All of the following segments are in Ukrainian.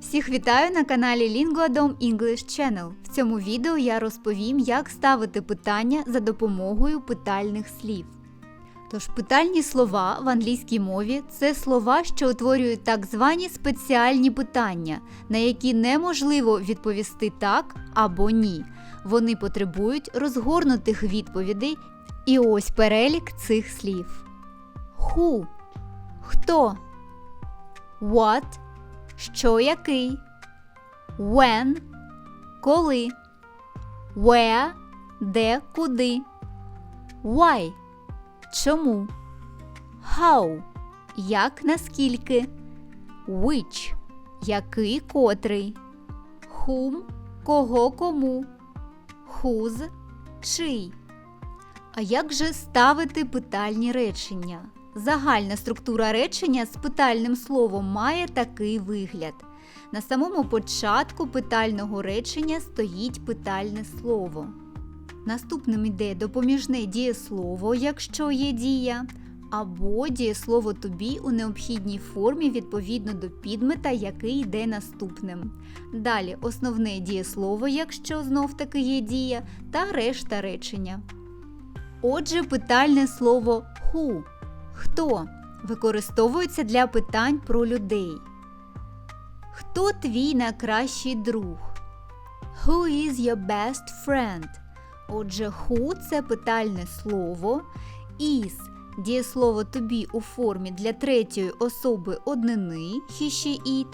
Всіх вітаю на каналі Linguadom English Channel. В цьому відео я розповім, як ставити питання за допомогою питальних слів. Тож питальні слова в англійській мові це слова, що утворюють так звані спеціальні питання, на які неможливо відповісти так або ні. Вони потребують розгорнутих відповідей. І ось перелік цих слів: Who – хто? What – що який? When – коли? Where – де куди? Why – чому? How – як наскільки? Which – який котрий? Whom – кого кому? Whose – чий? А як же ставити питальні речення? Загальна структура речення з питальним словом має такий вигляд. На самому початку питального речення стоїть питальне слово. Наступним йде допоміжне дієслово, якщо є дія, або дієслово тобі у необхідній формі відповідно до підмета, який йде наступним. Далі основне дієслово, якщо знов таки є дія, та решта речення. Отже, питальне слово who хто використовується для питань про людей. Хто твій найкращий друг? Who is your best friend? Отже, who – це питальне слово. Is – дієслово тобі у формі для третьої особи однини he, she, it.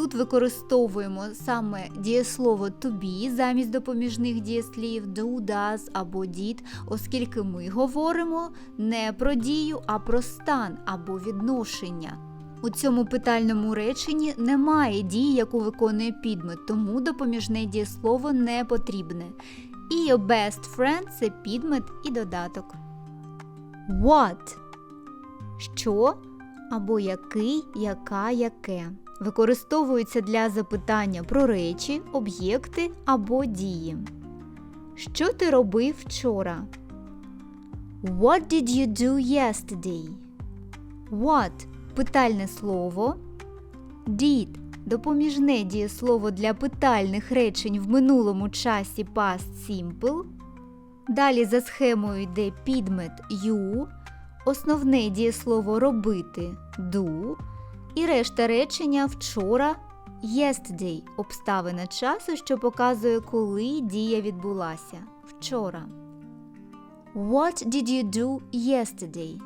Тут використовуємо саме дієслово тобі замість допоміжних дієслів do, does або did, оскільки ми говоримо не про дію, а про стан або відношення. У цьому питальному реченні немає дії, яку виконує підмет, тому допоміжне дієслово не потрібне. І your best friend – це підмет і додаток. What – що або який, яка, яке. Використовується для запитання про речі, об'єкти або дії. Що ти робив вчора? What did you do yesterday? What питальне слово. Did допоміжне дієслово для питальних речень в минулому часі past simple. Далі за схемою йде підмет you, основне дієслово робити do. І решта речення вчора yesterday обставина часу, що показує, коли дія відбулася. Вчора. What did you do yesterday?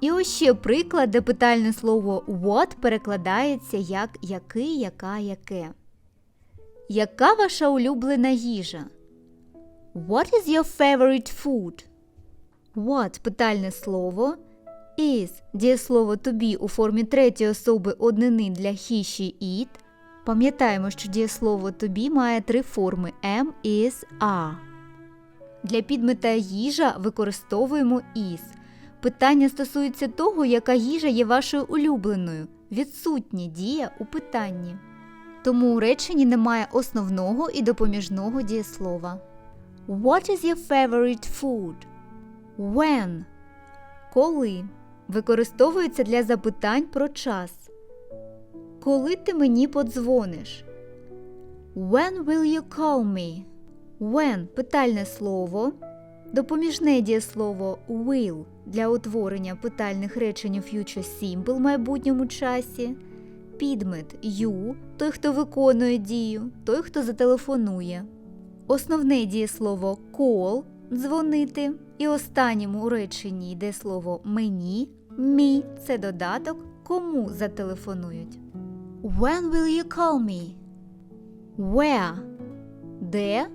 І ось ще приклад, де питальне слово what перекладається як який, яка, яке. Яка ваша улюблена їжа? What is your favorite food? What питальне слово. Is дієслово тобі у формі третьої особи однини для he, she, it. Пам'ятаємо, що дієслово тобі має три форми am, is, are. Для підмета їжа використовуємо is. Питання стосується того, яка їжа є вашою улюбленою. Відсутня дія у питанні. Тому у реченні немає основного і допоміжного дієслова. What is your favorite food? When? Коли? Використовується для запитань про час. Коли ти мені подзвониш? When will you call me? When питальне слово. Допоміжне дієслово will для утворення питальних речень у future simple в майбутньому часі. Підмет you той, хто виконує дію, той, хто зателефонує. Основне дієслово call дзвонити. І останнім у реченні йде слово мені. Me – це додаток, кому зателефонують. When will you call me? Where? Де?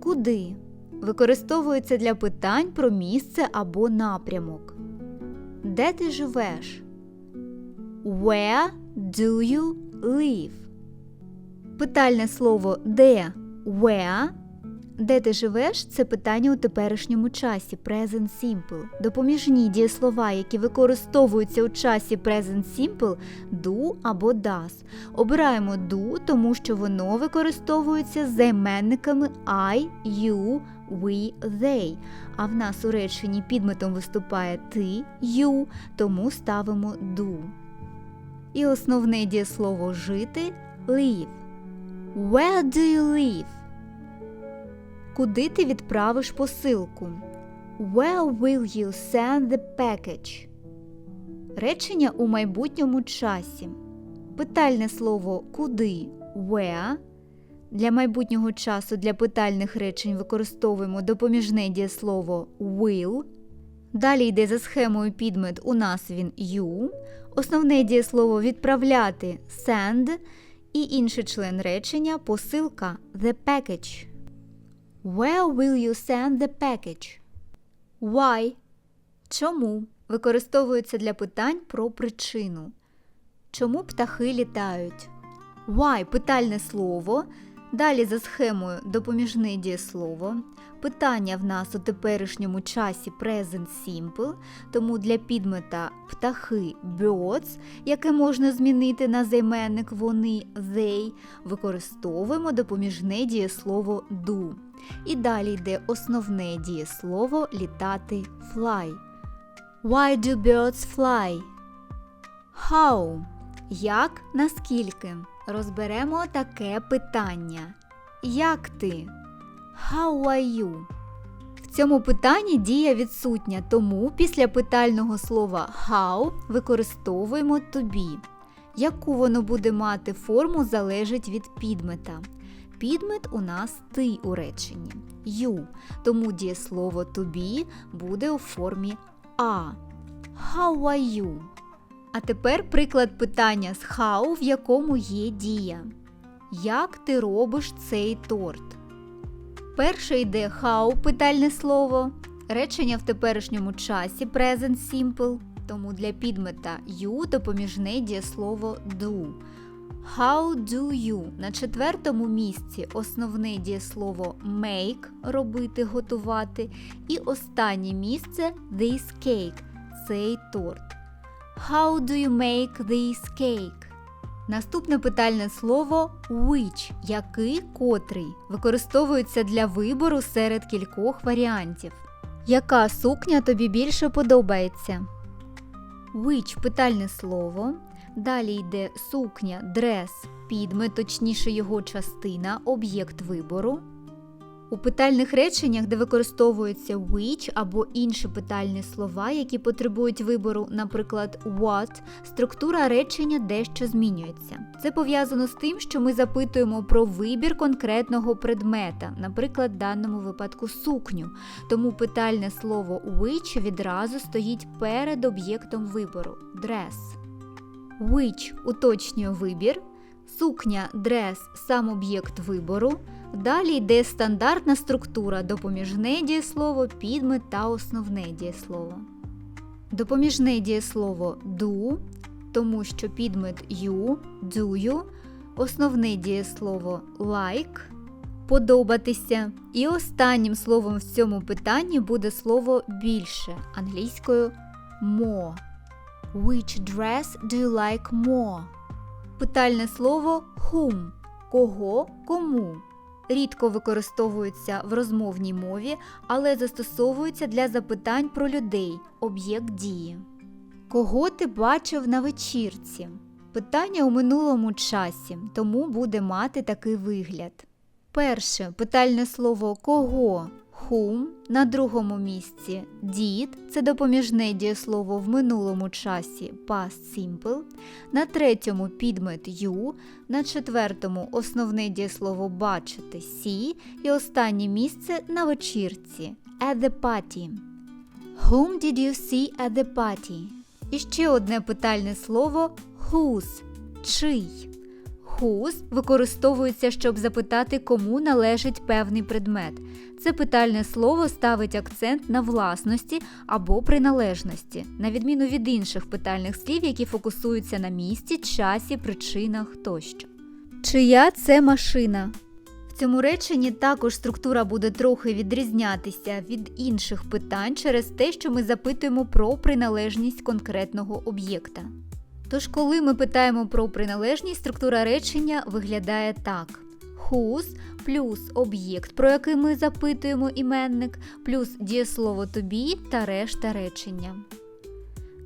Куди? Використовується для питань про місце або напрямок. Де ти живеш? Where do you live? Питальне слово де where де ти живеш це питання у теперішньому часі Present Simple. Допоміжні дієслова, які використовуються у часі Present Simple do або does. Обираємо do, тому що воно використовується займенниками I, you, we, they. А в нас у реченні підметом виступає ти, you, тому ставимо do. І основне дієслово жити live? Where do you live? Куди ти відправиш посилку? Where will you send the package? Речення у майбутньому часі. Питальне слово куди where. Для майбутнього часу для питальних речень використовуємо допоміжне дієслово will. Далі йде за схемою підмет у нас він you. Основне дієслово відправляти send. І інший член речення посилка the package. Where will you send the package? Why? Чому? Використовується для питань про причину. Чому птахи літають? Why питальне слово. Далі за схемою допоміжне дієслово. Питання в нас у теперішньому часі present simple, тому для підмета птахи birds, яке можна змінити на займенник вони they, використовуємо допоміжне дієслово do. І далі йде основне дієслово літати fly. Why do birds fly? How? Як наскільки? Розберемо таке питання. Як ти? How are you? В цьому питанні дія відсутня, тому після питального слова how використовуємо be. Яку воно буде мати форму залежить від підмета. Підмет у нас ти у реченні you, тому дієслово be буде у формі а. How are you? А тепер приклад питання з how, в якому є дія. Як ти робиш цей торт? Перше йде how питальне слово. Речення в теперішньому часі present simple, тому для підмета you допоміжне дієслово do. How do you? На четвертому місці основне дієслово make робити, готувати. І останнє місце this cake цей торт. How do you make this cake? Наступне питальне слово which, який котрий, використовується для вибору серед кількох варіантів. Яка сукня тобі більше подобається? Which питальне слово. Далі йде сукня, дрес, підмет, точніше його частина, об'єкт вибору. У питальних реченнях, де використовується which або інші питальні слова, які потребують вибору, наприклад, what, структура речення дещо змінюється. Це пов'язано з тим, що ми запитуємо про вибір конкретного предмета, наприклад, в даному випадку сукню. Тому питальне слово which відразу стоїть перед об'єктом вибору dress. Which уточнює вибір, сукня dress сам об'єкт вибору. Далі йде стандартна структура допоміжне дієслово, підмет та основне дієслово. Допоміжне дієслово do, тому що підмет you, you, основне дієслово like, подобатися. І останнім словом в цьому питанні буде слово більше англійською more. Which dress do you like more? Питальне слово whom кого, кому. Рідко використовується в розмовній мові, але застосовується для запитань про людей, об'єкт дії. Кого ти бачив на вечірці? Питання у минулому часі, тому буде мати такий вигляд. Перше питальне слово кого whom на другому місці did – це допоміжне дієслово в минулому часі past simple, на третьому підмет you, на четвертому основне дієслово бачити see і останнє місце на вечірці at the party. Whom did you see at the party? І ще одне питальне слово whose – чий. Whose використовується, щоб запитати, кому належить певний предмет. Це питальне слово ставить акцент на власності або приналежності, на відміну від інших питальних слів, які фокусуються на місці, часі, причинах тощо. Чия це машина? В цьому реченні також структура буде трохи відрізнятися від інших питань через те, що ми запитуємо про приналежність конкретного об'єкта. Тож, коли ми питаємо про приналежність, структура речення виглядає так: whose плюс об'єкт, про який ми запитуємо іменник, плюс дієслово тобі та решта речення.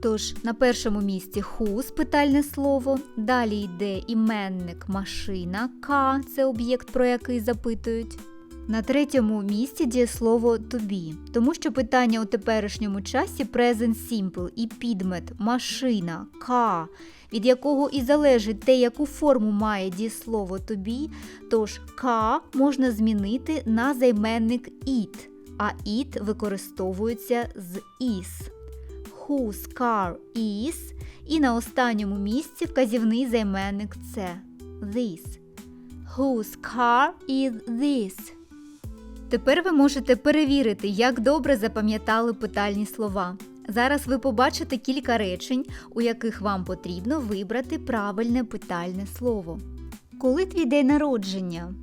Тож на першому місці whose – питальне слово, далі йде іменник машина, car – це об'єкт, про який запитують. На третьому місці дієслово to be, тому що питання у теперішньому часі present simple і підмет машина, car, від якого і залежить те, яку форму має дієслово to be, тож car можна змінити на займенник it, а it використовується з is. Whose car is і на останньому місці вказівний займенник це this. Whose car is this? Тепер ви можете перевірити, як добре запам'ятали питальні слова. Зараз ви побачите кілька речень, у яких вам потрібно вибрати правильне питальне слово. Коли твій день народження?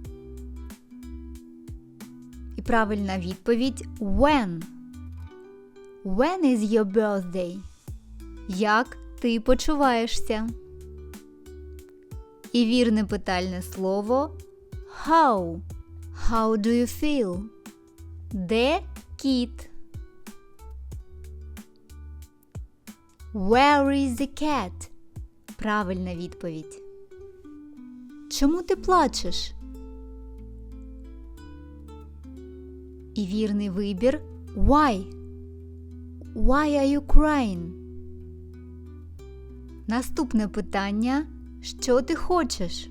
І правильна відповідь when. When is your birthday? Як ти почуваєшся? І вірне питальне слово how. How do you feel? Де кіт? Where is the cat? Правильна відповідь. Чому ти плачеш? І вірний вибір Why? Why are you crying? Наступне питання Що ти хочеш?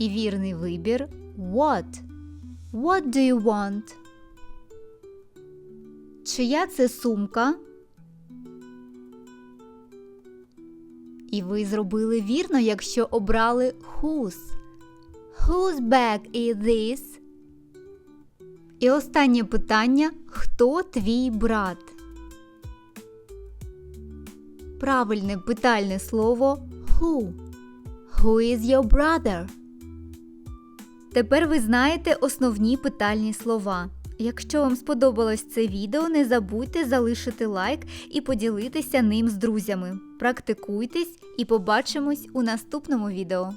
І вірний вибір What? What do you want? Чия це сумка? І ви зробили вірно, якщо обрали whose. Whose bag is this? І останнє питання Хто твій брат? Правильне питальне слово who. Who is your brother? Тепер ви знаєте основні питальні слова. Якщо вам сподобалось це відео, не забудьте залишити лайк і поділитися ним з друзями. Практикуйтесь і побачимось у наступному відео.